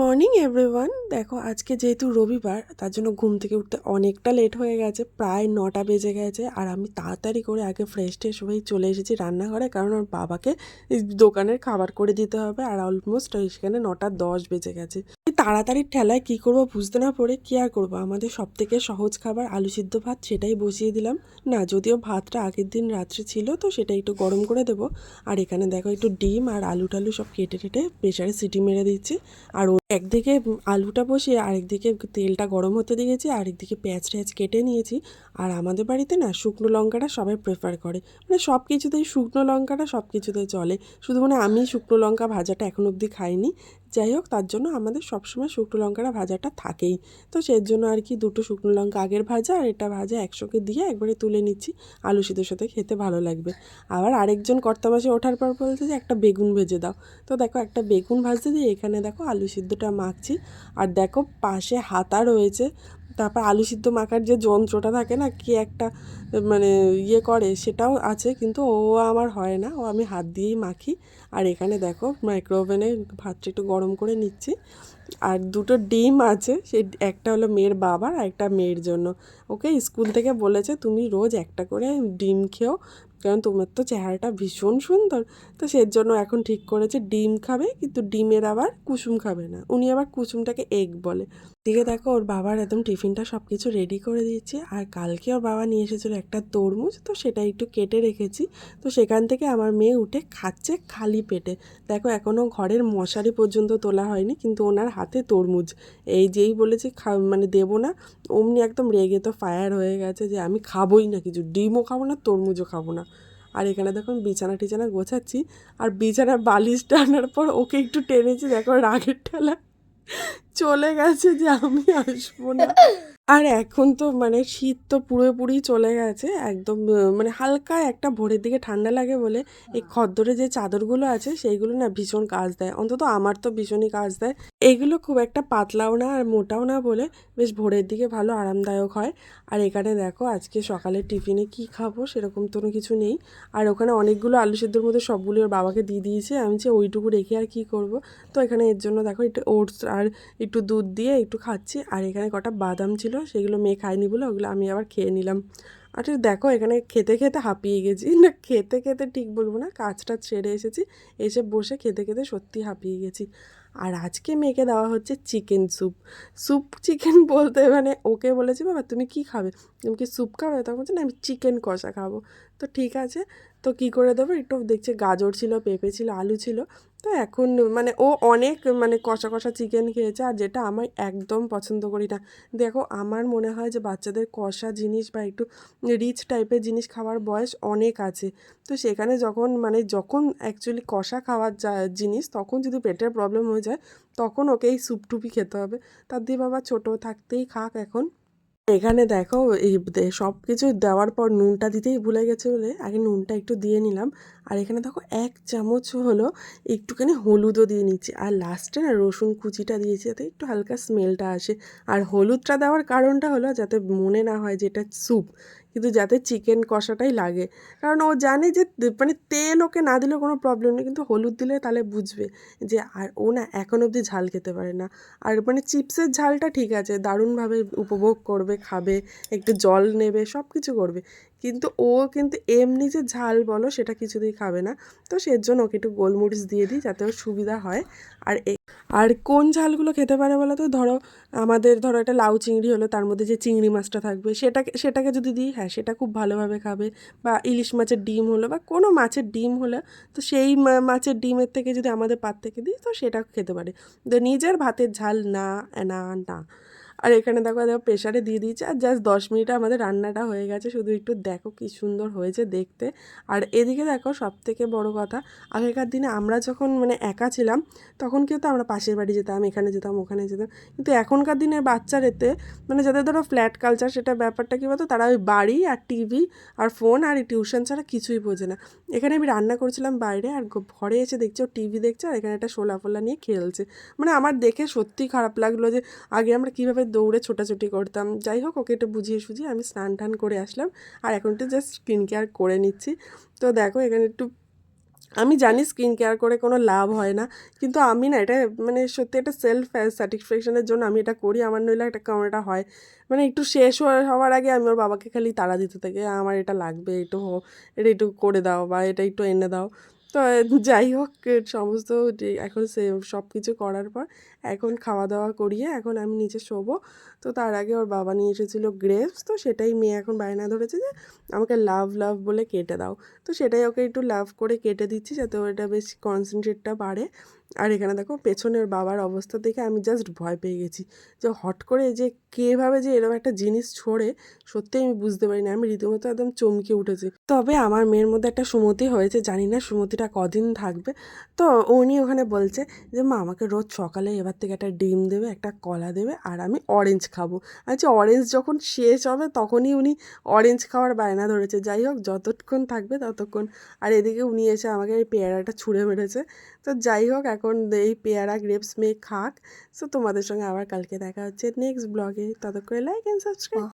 Morning everyone দেখো, আজকে যেহেতু রবিবার, তার জন্য ঘুম থেকে উঠতে অনেকটা লেট হয়ে গেছে, প্রায় নটা বেজে গেছে, আর আমি তাড়াতাড়ি করে আগে ফ্রেশ ট্রেশ হয়ে চলে এসেছি রান্নাঘরে, কারণ আমার বাবাকে দোকানের খাবার করে দিতে হবে, আর অলমোস্ট সেখানে নটা দশ বেজে গেছে। তাড়াতাড়ির ঠেলায় কি করব বুঝতে না পড়ে কি আর করব? আমাদের সব থেকে সহজ খাবার আলু সিদ্ধ ভাত সেটাই বসিয়ে দিলাম। না, যদিও ভাতটা আগের দিন রাত্রে ছিল, তো সেটা একটু গরম করে দেবো। আর এখানে দেখো একটু ডিম আর আলু টালু সব কেটে টেটে প্রেশারে সিটি মেরে দিচ্ছি। আর একদিকে আলুটা বসিয়ে আরেকদিকে তেলটা গরম হতে দিয়েছি, আরেকদিকে পেঁয়াজ ট্যাঁচ কেটে নিয়েছি। আর আমাদের বাড়িতে না শুকনো লঙ্কাটা সবাই প্রেফার করে। মানে সব কিছুতেই শুকনো লঙ্কাটা সব কিছুতেই চলে। শুধু মানে আমি শুকনো লঙ্কা ভাজাটা এখন অবধি খাইনি। যাই হোক, তার জন্য আমাদের সবসময় শুকনো লঙ্কাটা ভাজাটা থাকেই। তো সেই জন্য আর কি দুটো শুকনো লঙ্কা আগের ভাজা আর এটা ভাজা একসঙ্গে দিয়ে একবারে তুলে নিচ্ছি। আলু সিদ্ধর সাথে খেতে ভালো লাগবে। আবার আরেকজন কর্তাবাসে ওঠার পর বলছে যে, একটা বেগুন ভেজে দাও। তো দেখো একটা বেগুন ভাজতে দিয়ে এখানে দেখো আলু সিদ্ধটা মাখছি। আর দেখো পাশে হাতা রয়েছে। তারপর আলু সিদ্ধ মাখার যে যন্ত্রটা থাকে না, কি একটা মানে ইয়ে করে, সেটাও আছে, কিন্তু ও আমার হয় না। ও আমি হাত দিয়েই মাখি। আর এখানে দেখো মাইক্রোওভেনে ভাতটা একটু গরম করে নিচ্ছি। আর দুটো ডিম আছে, সে একটা হলো মেয়ের বাবার আর একটা মেয়ের জন্য। ওকে স্কুল থেকে বলেছে, তুমি রোজ একটা করে ডিম খেও, কারণ তোমার তো চেহারাটা ভীষণ সুন্দর। তো সের জন্য এখন ঠিক করেছে, ডিম খাবে, কিন্তু ডিমের আবার কুসুম খাবে না। উনি আবার কুসুমটাকে এগ বলে। দিকে দেখো ওর বাবার একদম টিফিনটা সব কিছু রেডি করে দিয়েছে। আর কালকে ওর বাবা নিয়ে এসেছিল একটা তরমুজ, তো সেটা একটু কেটে রেখেছি। তো সেখান থেকে আমার মেয়ে উঠে খাচ্ছে খালি পেটে। দেখো এখনও ঘরের মশারি পর্যন্ত তোলা হয়নি, কিন্তু ওনার হাতে তরমুজ। এই যেই বলেছি খা মানে দেবো না, অমনি একদম রেগে তো ফায়ার হয়ে গেছে যে আমি খাবোই না কিছু, ডিমও খাব না, তরমুজও খাব না। আর এখানে দেখুন বিছানা টিছানা গোছাচ্ছি, আর বিছানা বালিশ টানার পর ওকে একটু টেনেছি, দেখো রাগের ঠেলা। চলে গেছে যে আমি আসব না। আর এখন তো মানে শীত তো পুরোপুরি চলে গেছে একদম মানে হালকা একটা ভোরের দিকে ঠান্ডা লাগে বলে এই খদ্দরে যে চাদরগুলো আছে সেইগুলো না ভীষণ কাজ দেয় অন্তত আমার তো ভীষণই কাজ দেয়। এইগুলো খুব একটা পাতলাও না আর মোটাও না বলে বেশ ভোরের দিকে ভালো আরামদায়ক হয়। আর এখানে দেখো আজকে সকালে টিফিনে কি খাব সেরকম তো কিছু নেই। আর ওখানে অনেকগুলো আলু সেদ্ধর মধ্যে সবগুলো ওর বাবাকে দিয়ে দিয়েছে আমি যে ওইটুকু রেখে আর কি করব? তো এখানে এর জন্য দেখো একটু ওটস আর একটু দুধ দিয়ে একটু খাচ্ছি। আর এখানে কটা বাদাম ছিল সেগুলো মেয়ে খায়নি বলে ওগুলো আমি আবার খেয়ে নিলাম। আর দেখো এখানে খেতে খেতে হাঁপিয়ে গেছি। না, খেতে খেতে ঠিক বলব না, কাজটা ছেড়ে এসেছি, এসে বসে খেতে খেতে সত্যি হাঁপিয়ে গেছি। আর আজকে মেয়েকে দেওয়া হচ্ছে চিকেন স্যুপ স্যুপ চিকেন বলতে মানে ওকে বলেছি, বাবা, তুমি কি খাবে? তুমি কি স্যুপ খাবে? তখন বলছে, না, আমি চিকেন কষা খাব। তো ঠিক আছে তো কি করে দেবো? একটু দেখছি গাজর ছিল, পেঁপে ছিল, আলু ছিল। তো এখন মানে ও অনেক মানে কষা কষা চিকেন খেয়েছে আর যেটা আমার একদম পছন্দ করি না। দেখো আমার মনে হয় যে বাচ্চাদের কষা জিনিস বা একটু রিচ টাইপের জিনিস খাওয়ার বয়স অনেক আছে। তো সেখানে যখন মানে যখন অ্যাকচুয়ালি কষা খাওয়ার যা জিনিস তখন যদি পেটের প্রবলেম হয়ে যায় তখন ওকে এই স্যুপ টুপি খেতে হবে। তার দিয়ে বাবা ছোটো থাকতেই খাক এখন। এখানে দেখো, এই সব কিছু দেওয়ার পর নুনটা দিতেই ভুলে গেছে বলে আগে নুনটা একটু দিয়ে নিলাম। আর এখানে দেখো, এক চামচ হলো একটুখানি হলুদও দিয়ে নিচ্ছি। আর লাস্টে না রসুন কুচিটা দিয়েছি, যাতে একটু হালকা স্মেলটা আসে। আর হলুদটা দেওয়ার কারণটা হলো যাতে মনে না হয় যে এটা স্যুপ কিন্তু যাতে চিকেন কষাটাই লাগে। কারণ ও জানে যে মানে তেল ওকে না দিলে কোনো প্রবলেম নেই, কিন্তু হলুদ দিলে তাহলে বুঝবে যে আর ও না এখন অবধি ঝাল খেতে পারে না। আর মানে চিপসের ঝালটা ঠিক আছে, দারুণভাবে উপভোগ করবে, খাবে, একটু জল নেবে সব কিছু করবে। কিন্তু ও কিন্তু এমনি যে ঝাল বলো সেটা কিছুতেই খাবে না। তো সের জন্য ওকে একটু গোলমরিচ দিয়ে দিই যাতে ওর সুবিধা হয়। আর আর কোন ঝালগুলো খেতে পারে বলো তো? ধরো আমাদের ধরো একটা লাউ চিংড়ি হলো, তার মধ্যে যে চিংড়ি মাছটা থাকবে, সেটাকে সেটাকে যদি দিই হ্যাঁ সেটা খুব ভালোভাবে খাবে। বা ইলিশ মাছের ডিম হলো বা কোনো মাছের ডিম হলো, তো সেই মাছের ডিমের থেকে যদি আমাদের পাত থেকে দিই, তো সেটা খেতে পারে। নিজের ভাতের ঝাল না না না। আর এখানে দেখো দেখো প্রেশারে দিয়ে দিয়েছে। আর জাস্ট দশ মিনিটে আমাদের রান্নাটা হয়ে গেছে। শুধু একটু দেখো কি সুন্দর হয়েছে দেখতে। আর এদিকে দেখো সব থেকে বড় কথা, আগেকার দিনে আমরা যখন মানে একা ছিলাম, তখন কি হতো, আমরা পাশের বাড়ি যেতাম, এখানে যেতাম, ওখানে যেতাম। কিন্তু এখনকার দিনের বাচ্চার এতে মানে যাদের ধরো ফ্ল্যাট কালচার সেটা ব্যাপারটা কী বলতো, তারা ওই বাড়ি আর টিভি আর ফোন আর টিউশন ছাড়া কিছুই বোঝে না। এখানে আমি রান্না করছিলাম বাইরে, আর ঘরে এসে দেখছি ও টিভি দেখছে, আর এখানে একটা শোলা ফোলা নিয়ে খেলছে। মানে আমার দেখে সত্যি খারাপ লাগল যে, আগে আমরা কীভাবে দৌড়ে ছোটাছুটি করতাম। যাই হোক, ওকে একটু বুঝিয়ে সুঝিয়ে আমি স্নান টান করে আসলাম। আর এখন একটু জাস্ট স্কিন কেয়ার করে নিচ্ছি। তো দেখো, এখানে একটু আমি জানি স্কিন কেয়ার করে কোনো লাভ হয় না। কিন্তু আমি না এটা মানে সত্যি একটা সেলফ স্যাটিসফ্যাকশনের জন্য আমি এটা করি। আমার নইলে একটা কেমন এটা হয়। মানে একটু শেষ হওয়া- হওয়ার আগে আমি ওর বাবাকে খালি তাড়া দিতে থাকি। আমার এটা লাগবে, একটু এটা একটু করে দাও বা এটা একটু এনে দাও। তো যাই হোক, সমস্ত এখন সে সব কিছু করার পর এখন খাওয়া দাওয়া করিয়ে এখন আমি নিচে শোবো। তো তার আগে ওর বাবা নিয়ে এসেছিল গ্রেপস। তো সেটাই মেয়ে এখন বায়না ধরেছে যে, আমাকে লাভ লাভ বলে কেটে দাও। তো সেটাই ওকে একটু লাভ করে কেটে দিচ্ছি যাতে ওটা বেশ কনসেন্ট্রেটটা বাড়ে। আর এখানে দেখো পেছনের বাবার অবস্থা দেখে আমি জাস্ট ভয় পেয়ে গেছি যে, হট করে যে কেভাবে যে এরকম একটা জিনিস ছড়ে সত্যি আমি বুঝতে পারি না আমি রীতিমতো একদম চমকে উঠেছি। তবে আমার মেয়ের মধ্যে একটা সুমতি হয়েছে, জানি না সুমতিটা কদিন থাকবে। তো উনি ওখানে বলছে যে, মা, আমাকে রোজ সকালে এবার থেকে একটা ডিম দেবে, একটা কলা দেবে আর আমি অরেঞ্জ খাব। আচ্ছা অরেঞ্জ যখন শেষ হবে তখনই উনি অরেঞ্জ খাওয়ার বায়না ধরেছে। যাই হোক, যতক্ষণ থাকবে ততক্ষণ। আর এদিকে উনি এসে আমাকে এই পেয়ারাটা ছুঁড়ে মেরেছে। তো যাই হোক, এখন এই পেয়ারা গ্রেপস মেয়ে খাক। সো তোমাদের সঙ্গে আবার কালকে দেখা হচ্ছে নেক্সট ব্লগে ততক্ষণে লাইক অ্যান্ড সাবস্ক্রাইব